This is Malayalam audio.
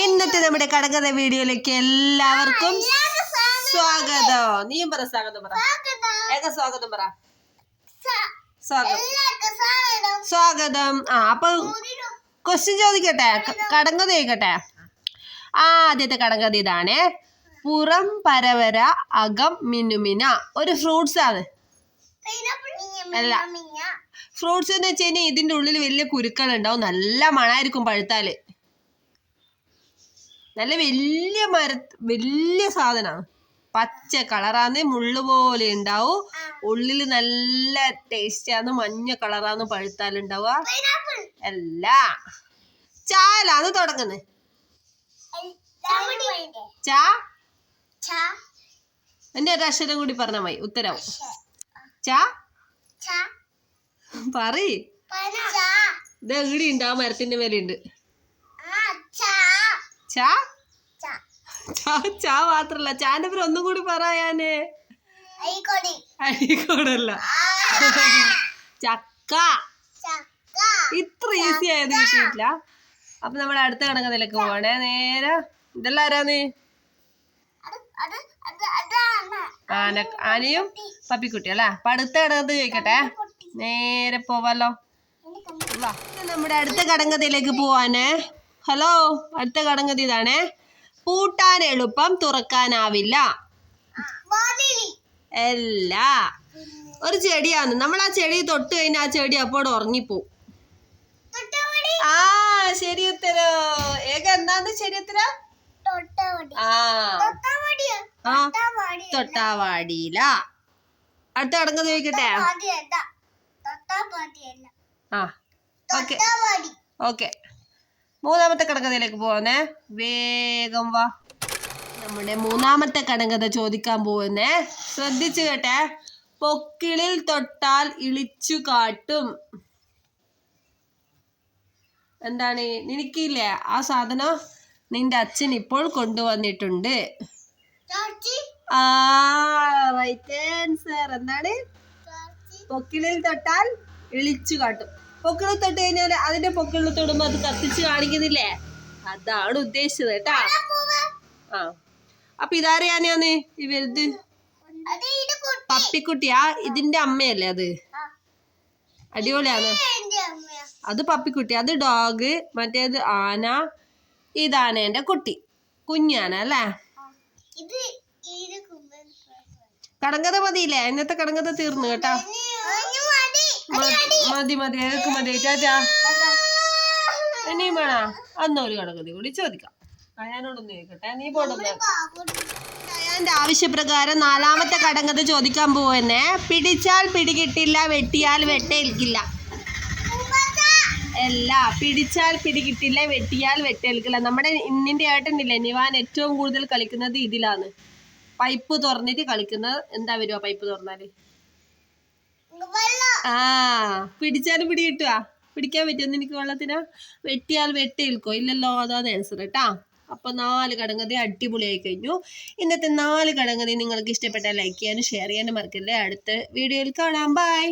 ഇന്നത്തെ നമ്മുടെ കടകഥ വീഡിയോയിലേക്ക് എല്ലാവർക്കും സ്വാഗതം. നീയും പറ സ്വാഗതം പറ. ഏക സ്വാഗതം പറ? സ്വാഗതം. സ്വാഗതം. ആ അപ്പൊ ക്വസ്റ്റ്യൻ ചോദിക്കട്ടെ? കടങ്കഥ ചോദിക്കട്ടെ? ആ ആദ്യത്തെ കടങ്കഥ ഇതാണ്. പുറം പരവര അകം മിനുമിന ഒരു ഫ്രൂട്ട്സ് ആണ്. അല്ല. ഫ്രൂട്ട്സ് എന്ന് വെച്ച് കഴിഞ്ഞാൽ ഇതിന്റെ ഉള്ളിൽ വലിയ കുരുക്കൾ ഉണ്ടാവും. നല്ല മണായിരിക്കും പഴുത്താൽ. നല്ല വലിയ മര വലിയ സാധനമാണ് പച്ച കളറാന്ന് മുള്ളു പോലെ ഉണ്ടാവും. ഉള്ളിൽ നല്ല ടേസ്റ്റാന്ന് മഞ്ഞ കളറാന്ന് പഴുത്താലുണ്ടാവുക അല്ല. ചാലാന്ന് തുടങ്ങുന്നത് ചാ? എന്റെ ഒരു അക്ഷരം കൂടി പറഞ്ഞാ മതി. ഉത്തരവും ചാ? പറ ഇത് എവിടെ ഉണ്ട് ആ മരത്തിന്റെ മേലെ ഉണ്ട് ചാ? ചാ. ചാ മാത്രല്ല. ചാന്റെ പേര് ഒന്നും കൂടി പറയാന് അഴിക്കോടല്ല ചക്ക. ഇത്ര ഈസി ആയത് കിട്ടിയിട്ടില്ല. അപ്പൊ നമ്മൾ അടുത്ത കണക്കത്തിലേക്ക് പോവാണേ. നേരെ. ഇതെല്ലാം ആരാന്ന്? ആന. ആനയും പപ്പിക്കുട്ടി അല്ലേ? അപ്പൊ അടുത്ത കടകത്ത് ചോദിക്കട്ടെ. നേരെ പോവാലോ. നമ്മുടെ അടുത്ത കടങ്കഥയിലേക്ക് പോവാനേ. ഹലോ അടുത്ത കടങ്കഥ ഇതാണേ. പൂട്ടാൻ എളുപ്പം തുറക്കാനാവില്ല. അല്ല. ഒരു ചെടിയാണ്. നമ്മൾ ആ ചെടി തൊട്ട് കഴിഞ്ഞാൽ ആ ചെടി അപ്പോൾ ഉറങ്ങിപ്പോവും ആ ശരി ഉത്തരോ. ഏക എന്താന്ന് ശരി ഉത്തര? തൊട്ടാവാടിയില. അടുത്ത കടങ്കഥ ചോദിക്കട്ടെ? ആ ഓക്കെ. ഓക്കെ. മൂന്നാമത്തെ കടങ്കഥയിലേക്ക് പോകുന്നേ. വേഗം വാ. നമ്മുടെ മൂന്നാമത്തെ കടങ്കഥ ചോദിക്കാൻ പോകുന്നേ. ശ്രദ്ധിച്ചു കേട്ടെ. പൊക്കിളിൽ തൊട്ടാൽ ഇളിച്ചു കാട്ടും. എന്താണ്? നിനക്കില്ലേ ആ സാധനം? നിന്റെ അച്ഛൻ ഇപ്പോൾ കൊണ്ടുവന്നിട്ടുണ്ട്. ആ റൈറ്റ് ആൻസർ എന്താണ്? പൊക്കിളിൽ തൊട്ടാൽ ഇളിച്ചു കാട്ടും. പൊക്കിളിൽ തൊട്ട് കഴിഞ്ഞാൽ അതിന്റെ പൊക്കിളിൽ തൊടുമ്പോ അത് കത്തിച്ച് കാണിക്കുന്നില്ലേ? അതാണ് ഉദ്ദേശിച്ചത് കേട്ടാ. ആ. അപ്പൊ ഇതാരെയാണ് ഈ വലുത്. പപ്പിക്കുട്ടിയാ ഇതിന്റെ അമ്മയല്ലേ അത്? അടിപൊളിയാണ്. അത് പപ്പിക്കുട്ടി. അത് ഡോഗ് മറ്റേത് ആന ഇതാണ് എന്റെ കുട്ടി. കുഞ്ഞാന അല്ലേ? കടങ്കഥ മതിയില്ലേ? ഇന്നത്തെ കടങ്കഥ തീർന്നു കേട്ടാ. മതി- മതി ഏതൊക്കെ മതി. ചാച്ചാ. ഇനിയും വേണ? അന്നൊരു കണക്കതി കൂടി ചോദിക്കാം. അയാനോടൊന്ന് ചോദിക്കട്ടെ. നീ പോടുന്ന അയാന്റെ ആവശ്യപ്രകാരം നാലാമത്തെ കടങ്കഥ ചോദിക്കാൻ പോവെന്നെ. പിടിച്ചാൽ പിടികിട്ടില്ല വെട്ടിയാൽ വെട്ടേൽക്കില്ല. അല്ല പിടിച്ചാൽ പിടികിട്ടില്ല വെട്ടിയാൽ വെട്ടേൽക്കില്ല. നമ്മുടെ ഇന്നിന്റെ ഏട്ടനില്ലേ നിവാൻ ഏറ്റവും കൂടുതൽ കളിക്കുന്നത് ഇതിലാണ്. പൈപ്പ് തുറന്നിട്ട് കളിക്കുന്നത്. എന്താ വരുക പൈപ്പ് തുറന്നാൽ? ആ പിടിച്ചാലും പിടി കിട്ടുവാ. പിടിക്കാൻ പറ്റുമോ എനിക്ക് വെള്ളത്തിന് വെട്ടിയാൽ വെട്ടേൽക്കോ ഇല്ലല്ലോ അതാണ് ആൻസർ കേട്ടാ അപ്പൊ നാല് കടങ്കഥ അടിപൊളിയായി കഴിഞ്ഞു. ഇന്നത്തെ നാല് കടങ്കഥ നിങ്ങൾക്ക് ഇഷ്ടപ്പെട്ടാൽ ലൈക്ക് ചെയ്യാനും ഷെയർ ചെയ്യാനും മറക്കല്ലേ. അടുത്ത വീഡിയോയിൽ കാണാം. ബൈ